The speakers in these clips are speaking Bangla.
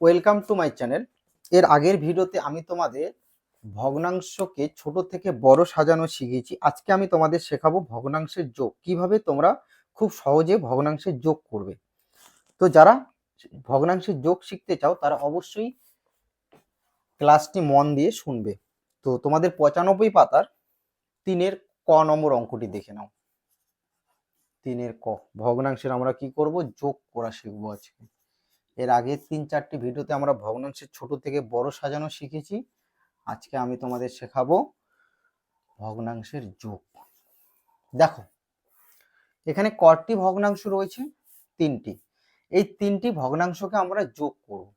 ওয়েলকাম টু মাই চ্যানেল এর আগের ভিডিওতে আমি তোমাদের ভগ্নাংশকে ছোট থেকে বড় সাজানো শিখিয়েছি। আজকে আমি তোমাদের শেখাবো ভগ্নাংশের যোগ। কীভাবে তোমরা খুব সহজে ভগ্নাংশের যোগ করবে। তো যারা ভগ্নাংশের যোগ শিখতে চাও, তারা অবশ্যই ক্লাসটি মন দিয়ে শুনবে। তো তোমাদের পঁচানব্বই পাতার তিনের ক নম্বর অঙ্কটি দেখে নাও। তিনের ক। ভগ্নাংশের আমরা কি করব? যোগ করা শিখব আজকে। এর আগে তিন চারটি ভিডিওতে আমরা ভগ্নাংশের ছোট থেকে বড় সাজানো শিখেছি। আজকে আমি তোমাদের শেখাবো ভগ্নাংশের যোগ। দেখো, এখানে কটি ভগ্নাংশ রয়েছে? তিনটি। এই তিনটি ভগ্নাংশকে আমরা যোগ করব,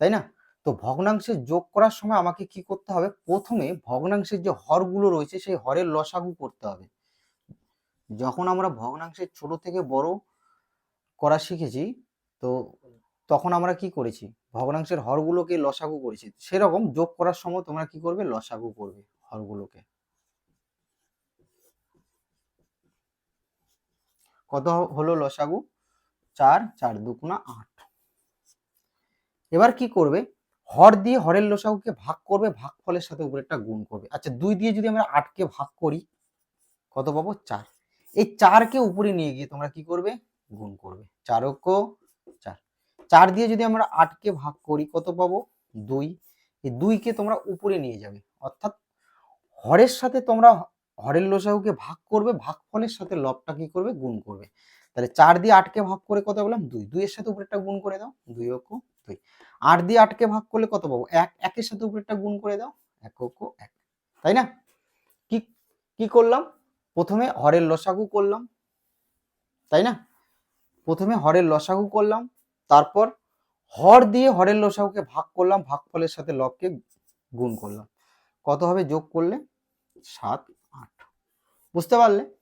তাই না? তো ভগ্নাংশের যোগ করার সময় আমাকে কি করতে হবে? প্রথমে ভগ্নাংশের যে হরগুলো রয়েছে, সেই হরের লসাগু করতে হবে। যখন আমরা ভগ্নাংশের ছোট থেকে বড় করা শিখেছি, তো তখন আমরা কি করেছি? ভগ্নাংশের হরগুলোকে লসাগু করেছি। সেরকম যোগ করার সময় তোমরা কি করবে? লসাগু করবে হরগুলোকে। কত হলো লসাগু? চার চার দুগুণা আট। এবার কি করবে? হর দিয়ে হরের লসাগুকে ভাগ করবে ভাগ ফলের সাথে উপরে একটা গুণ করবে। আচ্ছা দুই দিয়ে যদি আমরা আটকে ভাগ করি, কত পাবো? চার। এই চারকে উপরে নিয়ে গিয়ে তোমরা কি করবে? গুণ করবে। চারক চার। চার দিয়ে যদি আমরা আটকে ভাগ করি, কত পাবো? দুই। এই দুইকে তোমরা উপরে নিয়ে যাবে। অর্থাৎ হরের সাথে তোমরা হরের লসাগুকে ভাগ করবে ভাগ ফলের সাথে লবটা কি করবে? গুণ করবে। তাহলে চার দিয়ে আটকে ভাগ করে কত বললাম দুই। দুইয়ের সাথে উপরেরটা গুণ করে দাও। দুই অক্ষ, দুই। আট দিয়ে আটকে ভাগ করলে কত পাবো? এক। একের সাথে উপরেরটা গুণ করে দাও। এক অক্ষ, এক। তাই না? কি কি করলাম? প্রথমে হরের লসাগু করলাম। তাই না? প্রথমে হরের লসাগু করলাম। তারপর হর দিয়ে হরের লসাগুকে ভাগ করলাম ভাগ ফলের সাথে লবকে গুণ করলাম। কত হবে? যোগ করলে সাত, আট। বুঝতে পারলে?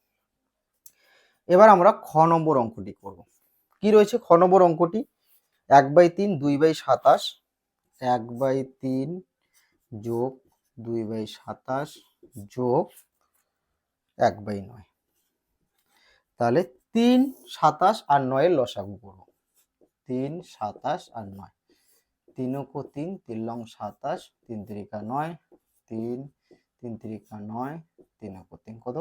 এবার আমরা খ নম্বর অঙ্কটি করব। কি রয়েছে খ নম্বর অঙ্কটি? এক বাই তিন, দুই বাই সাতাশ। এক বাই তিন যোগ দুই বাই সাতাশ যোগ এক বাই নয়। তাহলে তিন, সাতাশ আর নয়ের লসাগু করব। তিন সাতাশ আর নয়। তিন কো তিন তিন লং সাতাশ, তিন তিরিকা নয়, তিন তিন তিরিকা নয়, তিন কো তিন কত?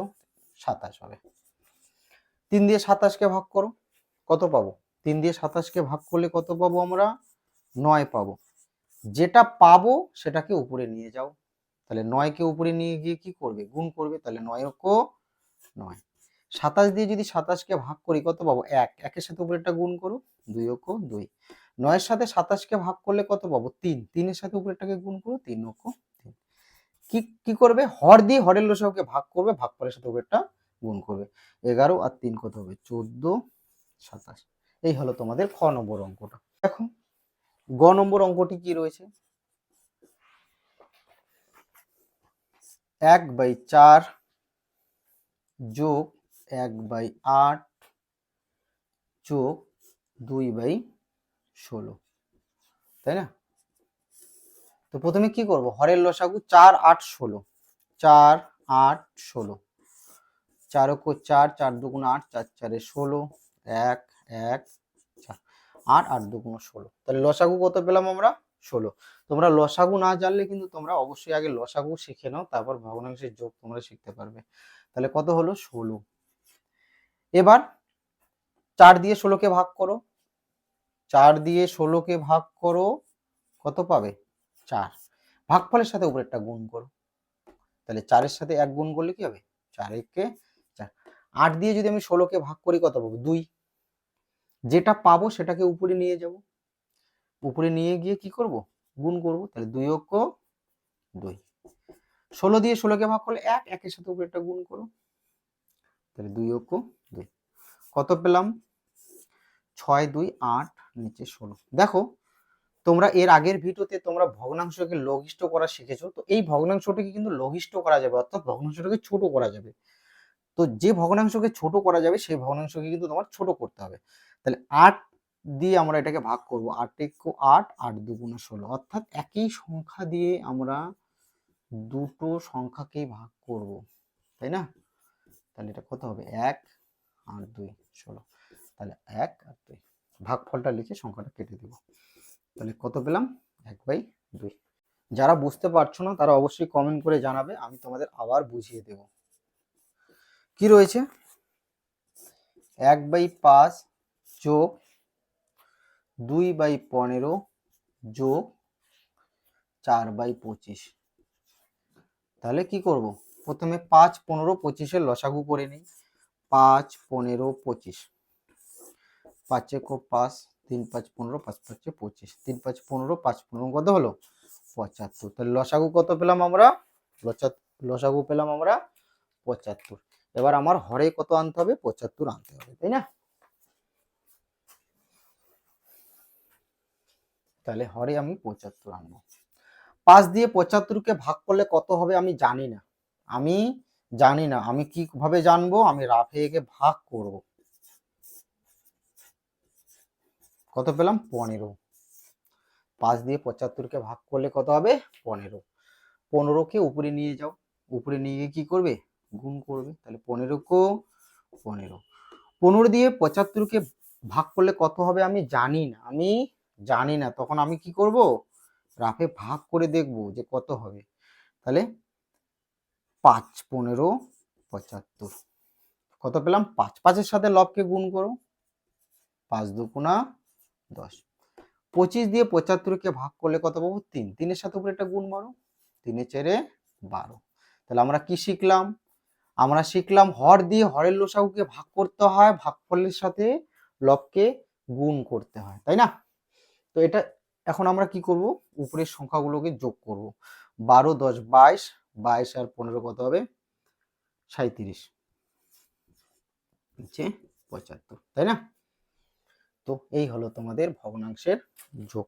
সাতাশ হবে। তিন দিয়ে সাতাশকে ভাগ করো, কত পাবো? তিন দিয়ে সাতাশকে ভাগ করলে কত পাবো আমরা? নয় পাবো। যেটা পাবো সেটাকে উপরে নিয়ে যাও। তাহলে নয়কে উপরে নিয়ে গিয়ে কি করবে? গুণ করবে, তাহলে নয় কো নয়। সাতাশ দিয়ে যদি সাতাশকে ভাগ করি, কত পাবো? এক। একের সাথে উপরেরটা গুণ করো দুই অক্ষ, দুই। নয়ের সাথে সাতাশকে ভাগ করলে কত পাবো? তিন। তিনের সাথে উপরেরটাকে গুণ করো তিন অক্ষ, তিন। কি কি করবে? হর দিয়ে হরের লসাগুকে ভাগ করবে ভাগ ফলের সাথে উপরেরটা গুণ করবে। এগারো আর তিন কত হবে? চোদ্দ, সাতাশ। এই হলো তোমাদের খ নম্বর অঙ্কটা। দেখো, গ নম্বর অঙ্কটি কি রয়েছে? এক বাই চার যোগ এক বাই আট যোগ দুই বাই ষোলো, তাই না? তো প্রথমে কি করব? হরের লসাগু চার আট ষোলো, চার আট ষোলো, চার অক্ষ চার চার দুগুণ আট, চার চারে ষোলো, এক এক, চার, আট আট দুগুণ ষোলো। তাহলে লসাগু কত পেলাম আমরা? ষোলো। তোমরা লসাগু না জানলে কিন্তু তোমরা অবশ্যই আগে লসাগু শিখে নাও, তারপর ভগ্নাংশের যোগ তোমরা শিখতে পারবে। তাহলে কত হলো? ষোলো। এবার চার দিয়ে ষোলোকে ভাগ করো। চার দিয়ে ষোলোকে ভাগ করো, কত পাবে? চার। ভাগফলের সাথে উপরেরটা গুণ করো। তাহলে চারের সাথে এক গুণ করলে কি হবে? চার একে চার। আট দিয়ে যদি আমি ষোলোকে ভাগ করি, কত পাবো? দুই। যেটা পাবো সেটাকে উপরে নিয়ে যাব। উপরে নিয়ে গিয়ে কি করব? গুণ করব। তাহলে দুই অক্ষ দুই। ষোলো দিয়ে ষোলোকে ভাগ করলে এক, একের সাথে উপরে একটা গুণ করো। তাহলে দুই অক্ষ দুই। কত পেলাম? ছয়, দুই, আট, নিচে ষোলো। দেখো, তোমরা এর আগের ভিডিওতে তোমরা ভগ্নাংশকে লঘিষ্ঠ করা শিখেছো, তো এই ভগ্নাংশটাকে কিন্তু লঘিষ্ঠ করা যাবে, অর্থাৎ ভগ্নাংশটাকে ছোট করা যাবে। তো যে ভগ্নাংশকে ছোট করা যাবে, সেই ভগ্নাংশকে কিন্তু তোমার ছোট করতে হবে। তাহলে আট দিয়ে আমরা এটাকে ভাগ করব, আট এক আট আট দুগুণে ষোলো। অর্থাৎ একই সংখ্যা দিয়ে আমরা দুটো সংখ্যাকেই ভাগ করব, তাই না? তাহলে এটা কত হবে? এক আর দুই, ষোলো। তাহলে এক আর দুই। ভাগফলটা লিখে সংখ্যাটা কেটে দেব। তাহলে কত পেলাম? এক বাই দুই। যারা বুঝতে পারছ না, তারা অবশ্যই কমেন্ট করে জানাবে, আমি তোমাদের আবার বুঝিয়ে দেব। কি রয়েছে? এক বাই পাঁচ যোগ দুই বাই পনেরো যোগ চার বাই পঁচিশ। তাহলে কি করব? প্রথমে পাঁচ, পনেরো, পঁচিশের লসাগু করে নিই। পাঁচ, পনেরো, পঁচিশ। পাঁচে কো পাঁচ, তিন পাঁচ পনেরো, পাঁচ পাঁচে পঁচিশ। তিন পাঁচ পনেরো পাঁচ পনেরো কত হলো? পঁচাত্তর। তাহলে লসাগু কত পেলাম আমরা? লসা- লসাগু পেলাম আমরা পঁচাত্তর। এবার আমার হরে কত আনতে হবে? পঁচাত্তর আনতে হবে, তাই না? তাহলে হরে আমি পঁচাত্তর আনব। পাঁচ দিয়ে পঁচাত্তরকে ভাগ করলে কত হবে আমি জানি না। আমি জানি না, আমি কীভাবে জানব? আমি রাফে একে ভাগ করব। কত পেলাম? পনেরো। পাঁচ দিয়ে পঁচাত্তরকে ভাগ করলে কত হবে? পনেরো। পনেরোকে উপরে নিয়ে যাও। উপরে নিয়ে গিয়ে কি করবে? গুণ করবে। তাহলে পনেরো কো পনেরো। পনেরো দিয়ে পঁচাত্তরকে ভাগ করলে কত হবে আমি জানি না। আমি জানি না। তখন আমি কি করব? রাফে ভাগ করে দেখব যে কত হবে। তাহলে পাঁচ পনেরো পঁচাত্তর। কত পেলাম? পাঁচ। পাঁচের সাথে লবকে গুণ করো। পাঁচ দুগুণা দশ। পঁচিশ দিয়ে পঁচাত্তরকে ভাগ করলে কত পাবো? তিন। তিনের সাথে উপরে একটা গুণ মারো। তিনে চেরে বারো। তাহলে আমরা কি শিখলাম? আমরা শিখলাম হর দিয়ে হরের লসাগুকে ভাগ করতে হয় ভাগ ভাগফলের সাথে লবকে গুণ করতে হয়, তাই না? তো এটা এখন আমরা কি করব? উপরের সংখ্যাগুলোকে যোগ করব। বারো, দশ, বাইশ বাইশ আর পনেরো কত হবে? সাঁত্রিশ হচ্ছে পঁচাত্তর, তাই না? তো এই হলো তোমাদের ভগ্নাংশের যোগ।